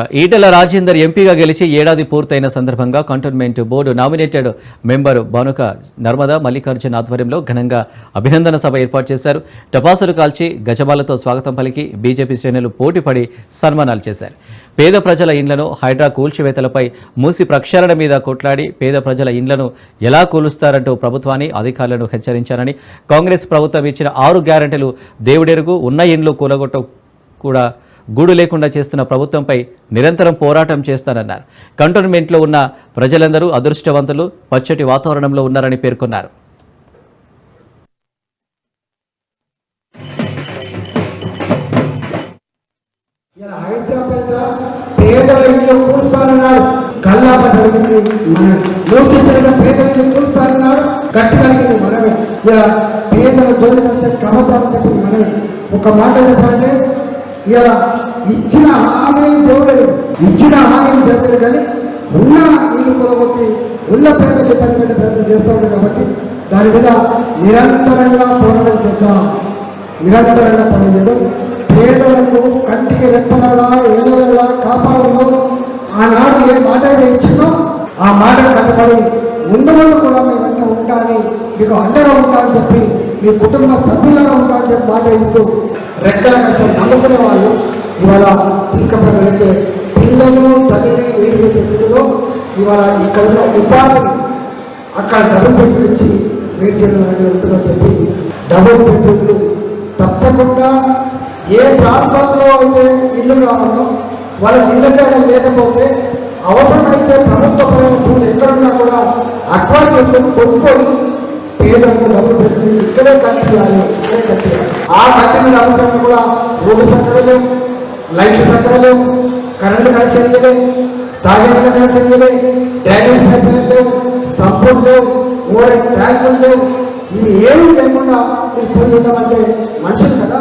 ఇక ఈటెల రాజేందర్ ఎంపీగా గెలిచి ఏడాది పూర్తయిన సందర్భంగా cantonment board nominated member Bhanuka Narmada Mallikarjuna ఆధ్వర్యంలో ఘనంగా అభినందన సభ ఏర్పాటు చేశారు. టపాసులు కాల్చి గజబాలతో స్వాగతం పలికి బీజేపీ శ్రేణులు పోటీపడి సన్మానాలు చేశారు. పేద ప్రజల ఇండ్లను హైడ్రా కూల్చివేతలపై మూసి ప్రక్షాళన మీద కొట్లాడి పేద ప్రజల ఇండ్లను ఎలా కూలుస్తారంటూ ప్రభుత్వాన్ని అధికారులను హెచ్చరించారని కాంగ్రెస్ ప్రభుత్వం ఇచ్చిన ఆరు గ్యారంటీలు దేవుడెరుగు ఉన్న ఇండ్లు కూలగొట్ట కూడా గూడు లేకుండా చేస్తున్న ప్రభుత్వంపై నిరంతరం పోరాటం చేస్తానన్నారు. కంటోన్మెంట్లో ఉన్న ప్రజలందరూ అదృష్టవంతులు పచ్చటి వాతావరణంలో ఉన్నారని పేర్కొన్నారు. ఇలా పేదల ఇల్లు కూర్చాలన్నాడు కల్లా పడ్డది మన మూసిపోయిన పేదల ఇల్లు కూర్చాలన్నాడు గట్టి మనమే. ఇలా పేదల జోలికి వస్తే కమతాలు చెప్పింది మనమే. ఒక మాట చెప్పాలంటే ఇలా ఇచ్చిన హామీలు దేవుడు ఇచ్చిన హామీలు దేవుడు కానీ ఉన్న ఇల్లు కొలగొట్టి ఉన్న పేదలు ఇబ్బంది పెట్టే ప్రయత్నం చేస్తూ ఉంటారు కాబట్టి దాని మీద నిరంతరంగా పోరాటం చేద్దాం. నిరంతరంగా పనిచేయడం పేదలకు కంటికి రెప్పలాగా ఏలవేలా కాపాడంలో ఆనాడు ఏ మాట అయితే ఇచ్చిందో ఆ మాట కట్టుబడి ముందు ముందు కూడా మేమంతా ఉంటా అని మీకు అండగా ఉంటా అని చెప్పి మీ కుటుంబ సభ్యులుగా ఉంటా చెప్పి మాట ఇస్తూ రెక్కల కష్టం నమ్ముకునే వాళ్ళు ఇవాళ తీసుకుపోయినట్లయితే పిల్లలు తల్లిని వేరు చేసే పిల్లలు ఇవాళ ఇక్కడ ఉన్న ఉపాధిని అక్కడ డబుల్ బెడ్రూమ్ ఇచ్చి వేరు చేయడం అనేది ఉంటుందని చెప్పి డబుల్ బెడ్రూమ్లు తప్పకుండా ఏ ప్రాంతంలో అయితే ఇల్లు కావాలో వాళ్ళకి ఇళ్ళ చేయడం లేకపోతే అవసరమైతే ప్రభుత్వ పరమైన భూములు ఎక్కడున్నా కూడా అక్వైర్ చేసుకొని కొనుక్కొని పేదలకు డబ్బులు పెట్టి ఇక్కడే ఖర్చు చేయాలి ఇక్కడే ఖర్చు చేయాలి ఆ కట్టిన డబ్బులను కూడా రోడ్డు సక్కరలు లైట్లు సక్కరలు కరెంటు కనెక్షన్ ఇవ్వలే తాగే కనెక్షన్ ఇవ్వలే డ్యామేజ్ పైప్ లేవు సంపూర్ణ లేవు ఓవర్ ట్యాంకులు లేవు ఇవి ఏమి లేకుండా మీరు పోయి ఉంటామంటే మనుషులు కదా